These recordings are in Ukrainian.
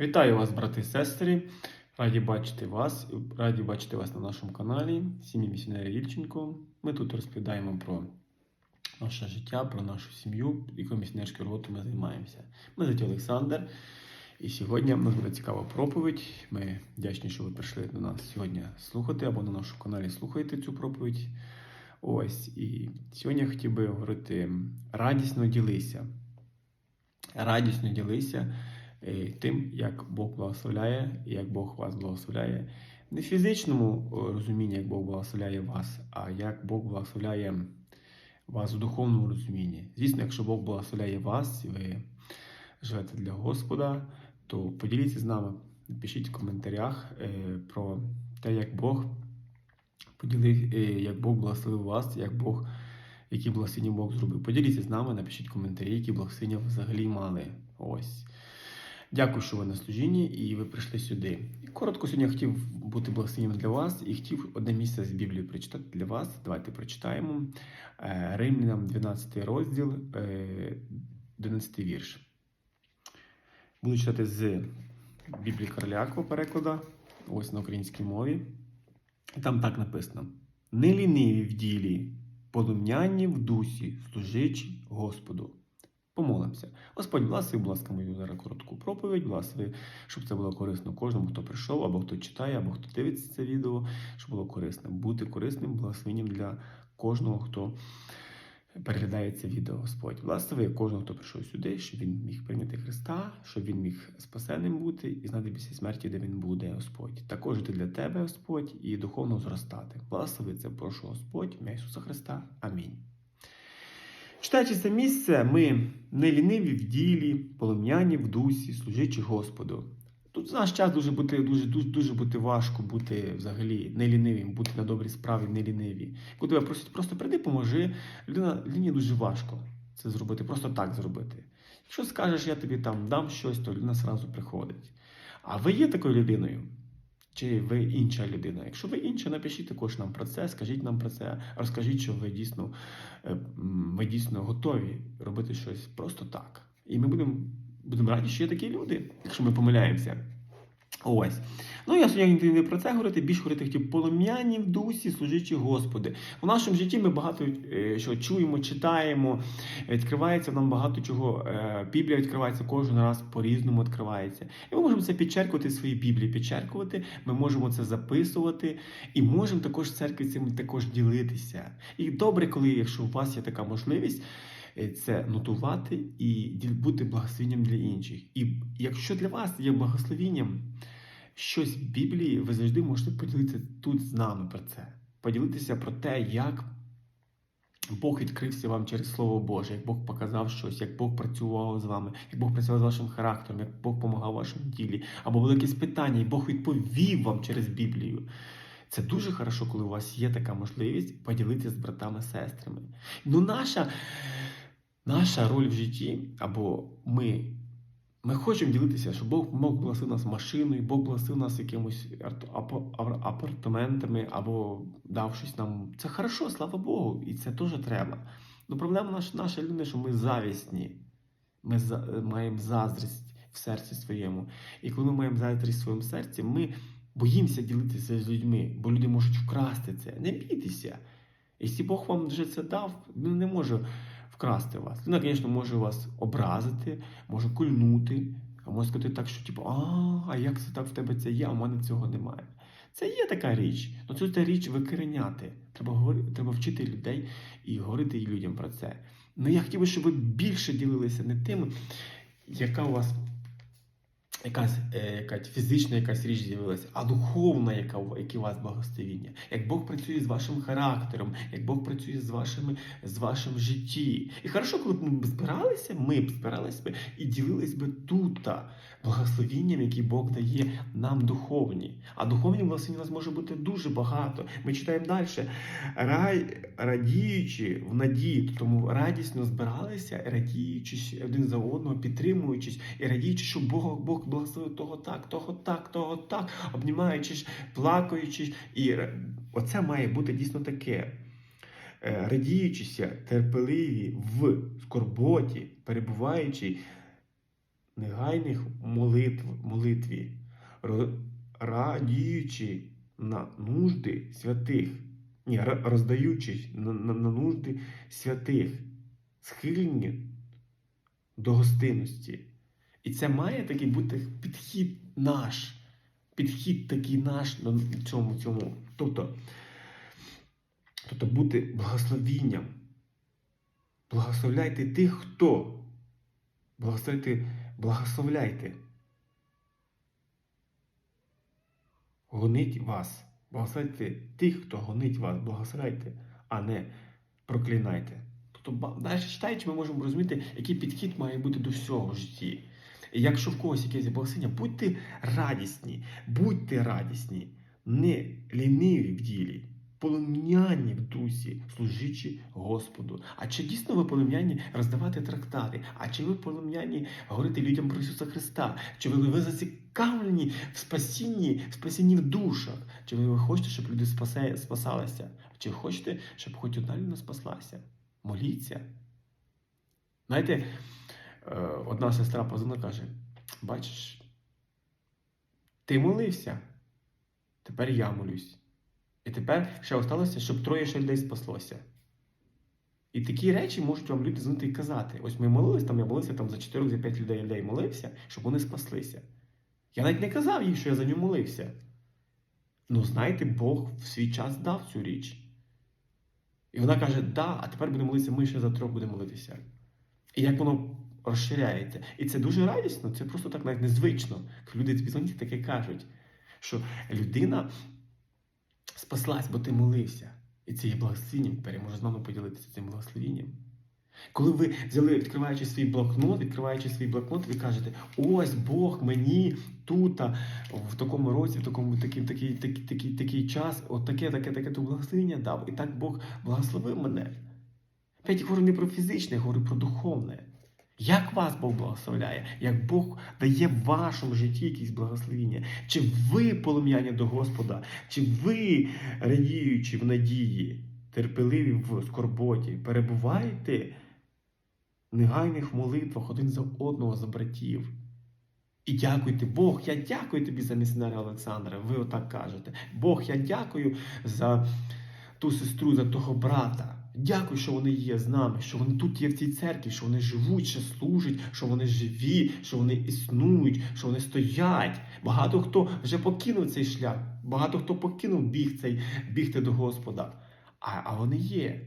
Вітаю вас, брати і сестри. Раді бачити вас, раді бачити вас на нашому каналі Сім'ї Місіонера Ільченко. Ми тут розповідаємо про наше життя, про нашу сім'ю, якою місіонерською роботою ми займаємося. Ми звати Олександр, і сьогодні в нас буде цікава проповідь. Ми вдячні, що ви прийшли до нас сьогодні слухати або на нашому каналі слухаєте цю проповідь. Ось і сьогодні я хотів би говорити радісно ділися. Радісно ділися тим, як Бог благословляє, і як Бог вас благословляє. Не в фізичному е, розумінні, як Бог благословляє вас, а як Бог благословляє вас в духовному розумінні. Звісно, якщо Бог благословляє вас, і ви живете для Господа, то поділіться з нами, напишіть в коментарях е, про те, як Бог поділив, е, як Бог благословив вас, як Бог, які благословення Бог зробив. Поділіться з нами, напишіть коментарі, які благословення взагалі мали. Ось. Дякую, що ви на служінні і ви прийшли сюди. Коротко сьогодні хотів бути благословенням для вас і хотів одне місце з Біблії прочитати для вас. Давайте прочитаємо. Е, Римлянам 12 розділ, е, 11 вірш. Буду читати з Біблії Королякова перекладу, ось на українській мові. І там так написано: не ліниві в ділі, полум'яні в дусі, служичі Господу. Помолимося. Господь, благослови, будь ласка, мою зараз коротку проповідь, благослови, щоб це було корисно кожному, хто прийшов, або хто читає, або хто дивиться це відео, щоб було корисно. Бути корисним благословенням для кожного, хто переглядає це відео. Господь. Благослови кожного, хто прийшов сюди, щоб він міг прийняти Христа, щоб він міг спасенним бути і знати після смерті, де він буде, Господь. Також жити для тебе, Господь, і духовно зростати. Благослови це, прошу Господь, ім'я Ісуса Христа. Амінь. Читаючи це місце, ми не ліниві в ділі, полум'яні в дусі, служичі Господу. Тут в наш час дуже бути дуже, дуже, дуже бути важко бути взагалі не лінивим, бути на добрій справі, не ліниві. Коли тебе просять, просто прийди, поможи. Людина людині дуже важко це зробити, просто так зробити. Якщо скажеш, я тобі там дам щось, то людина зразу приходить. А ви є такою людиною? Чи ви інша людина? Якщо ви інша, напишіть також нам про це, скажіть нам про це, розкажіть, що ви дійсно, е, ви дійсно готові робити щось просто так. І ми будемо будемо раді, що є такі люди, якщо ми помиляємося. Ось. Ну, я сьогодні не про це говорити, більш говорити хотів полум'яні в дусі, служичі Господи. В нашому житті ми багато е, що чуємо, читаємо, відкривається нам багато чого. Е, Біблія відкривається кожен раз по-різному відкривається. І ми можемо це підчеркувати в своїй Біблії, підчеркувати, ми можемо це записувати і можемо також церкві цим також ділитися. І добре, коли, якщо у вас є така можливість. е, Це нотувати і бути благословенням для інших. І якщо для вас є благословенням щось в Біблії, ви завжди можете поділитися тут з нами про це. Поділитися про те, як Бог відкрився вам через Слово Боже, як Бог показав щось, як Бог працював з вами, як Бог працював з вашим характером, як Бог допомагав вашому ділі, або було якесь питання, і Бог відповів вам через Біблію. Це дуже хорошо, коли у вас є така можливість поділитися з братами сестрами. Ну, наша, наша роль в житті, або ми ми хочемо ділитися, що Бог Бог благословив нас машиною, Бог благословив нас якимось арт- апартаментами або дав щось нам. Це хорошо, слава Богу, і це теж треба. Ну проблема наша, наша людина, що ми завісні. Ми за, маємо заздрість в серці своєму. І коли ми маємо заздрість в своєму серці, ми боїмося ділитися з людьми, бо люди можуть вкрасти це. Не бійтеся. Якщо Бог вам вже це дав, він не може вкрасти вас. Вона, звісно, може вас образити, може кульнути, а може сказати так, що типу, а, а як це так в тебе це є, а в мене цього немає. Це є така річ. Ну та річ викореняти. Треба треба вчити людей і говорити людям про це. Ну я хотів би, щоб ви більше ділилися не тим, яка у вас якась, е, якась фізична якась річ з'явилася, а духовна, яка яке у вас благословіння. Як Бог працює з вашим характером, як Бог працює з вашими з вашим житті. І хорошо, коли б ми збиралися, ми б збиралися і ділились би тут благословінням, які Бог дає нам духовні. А духовні благословіння у нас може бути дуже багато. Ми читаємо далі. Рай, радіючи в надії, тому радісно збиралися, радіючись один за одного, підтримуючись і радіючи, що Бог, Бог благословив того так, того так, того так, обнімаючись, плакаючись. І оце має бути дійсно таке. Е, Радіючися, терпеливі в скорботі, перебуваючи негайних молитв, молитві, радіючи на нужди святих, ні, р- роздаючи на, на, на нужди святих, схильні до гостинності. І це має такий бути підхід наш. Підхід такий наш на цьому, цьому. Тобто, тобто бути благословінням. Благословляйте тих, хто. Благословляйте, благословляйте. Гонить вас. Благословляйте тих, хто гонить вас. Благословляйте, а не проклинайте. Тобто, далі читаючи, ми можемо розуміти, який підхід має бути до всього в житті. Якщо в когось якесь благословення, будьте радісні, будьте радісні, не ліниві в ділі, полум'яні в дусі, служичі Господу. А чи дійсно ви полум'яні роздавати трактати? А чи ви полум'яні говорити людям про Ісуса Христа? Чи ви, ви зацікавлені в спасінні, в спасінні в душах? Чи ви хочете, щоб люди спасалися? Чи хочете, щоб хоч одна людина спаслася? Моліться. Знаєте, одна сестра позвонила каже: бачиш, ти молився, тепер я молюсь. І тепер ще осталося, щоб троє ще людей спаслося. І такі речі можуть вам люди дзвонити і казати: ось ми молились, там я молився там за 4 за 5 людей людей молився, щоб вони спаслися. Я навіть не казав їй, що я за нього молився. Ну, знаєте, Бог в свій час дав цю річ. І вона каже: да, а тепер будемо молитися, ми ще за трьох будемо молитися. І як воно розширяється. І це дуже радісно, це просто так навіть незвично. Люди дзвонять, таке кажуть, що людина спаслась, бо ти молився. І це є благословенням. Тепер я можу з вами поділитися цим благословенням. Коли ви взяли, відкриваючи свій блокнот, відкриваючи свій блокнот, ви кажете, ось Бог мені тут, в такому році, в такому такий, такий, такий, такий, такий час, от таке, таке, таке то благословення дав. І так Бог благословив мене. Опять я говорю не про фізичне, я говорю про духовне. Як вас Бог благословляє, як Бог дає в вашому житті якісь благословіння? Чи ви полум'яні до Господа, чи ви, радіючи в надії, терпеливі в скорботі, перебуваєте в негайних молитвах один за одного за братів? І дякуйте, Бог, я дякую тобі за місіонера Олександра. Ви отак кажете. Бог, я дякую за ту сестру, за того брата. Дякую, що вони є з нами, що вони тут є в цій церкві, що вони живуть, що служать, що вони живі, що вони існують, що вони стоять. Багато хто вже покинув цей шлях, багато хто покинув біг цей бігти до Господа. А, а вони є.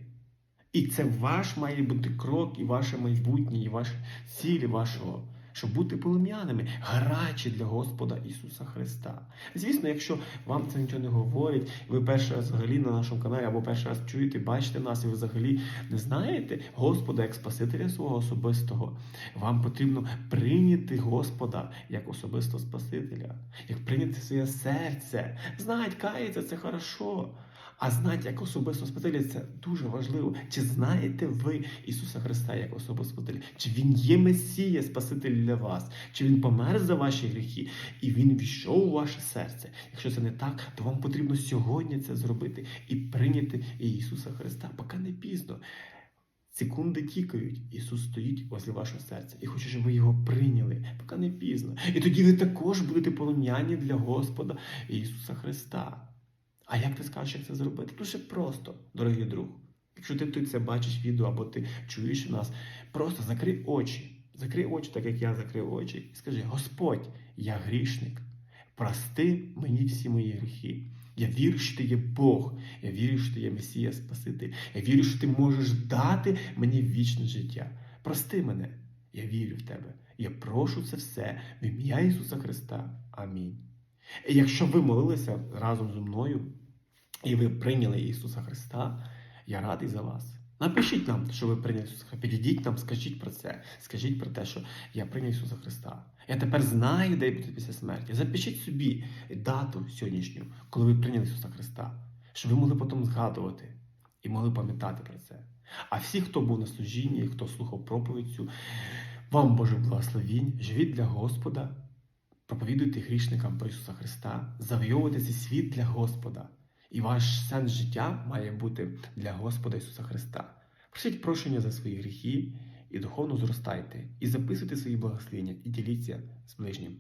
І це ваш має бути крок, і ваше майбутнє, і ваші цілі вашого. Щоб бути полум'яними, гарячі для Господа Ісуса Христа. Звісно, якщо вам це нічого не говорить, ви перший раз взагалі на нашому каналі або перший раз чуєте, бачите нас, і ви взагалі не знаєте Господа як Спасителя свого особистого, вам потрібно прийняти Господа як особистого Спасителя, як прийняти своє серце. Знать, кається це хорошо. А знати як особисто Спасителя це дуже важливо. Чи знаєте ви Ісуса Христа як особистого Спасителя? Чи Він є Месія, Спаситель для вас? Чи Він помер за ваші гріхи і Він війшов у ваше серце? Якщо це не так, то вам потрібно сьогодні це зробити і прийняти Ісуса Христа, поки не пізно. Секунди тікають, Ісус стоїть возле вашого серця і хоче, щоб ви його прийняли, поки не пізно. І тоді ви також будете полум'яні для Господа Ісуса Христа. А як ти скажеш, як це зробити? Дуже просто, дорогий друг. Якщо ти це бачиш відео або ти чуєш нас, просто закрий очі. Закрий очі, так як я закрив очі, і скажи: Господь, я грішник, прости мені всі мої гріхи. Я вірю, що ти є Бог. Я вірю, що ти є Месія Спаситель. Я вірю, що ти можеш дати мені вічне життя. Прости мене. Я вірю в тебе. Я прошу це все в ім'я Ісуса Христа. Амінь. І якщо ви молилися разом зі мною і ви прийняли Ісуса Христа, я радий за вас. Напишіть нам, що ви прийняли Ісуса Христа. Підійдіть нам, скажіть про це. Скажіть про те, що я прийняв Ісуса Христа. Я тепер знаю, де я буду після смерті. Запишіть собі дату сьогоднішню, коли ви прийняли Ісуса Христа, щоб ви могли потім згадувати і могли пам'ятати про це. А всі, хто був на служінні, хто слухав проповідь цю, вам Боже благословінь, живіть для Господа. Проповідуйте грішникам про Ісуса Христа, завойовуйте цей світ для Господа. І ваш сенс життя має бути для Господа Ісуса Христа. Просіть прощення за свої гріхи, і духовно зростайте, і записуйте свої благословення, і діліться з ближнім.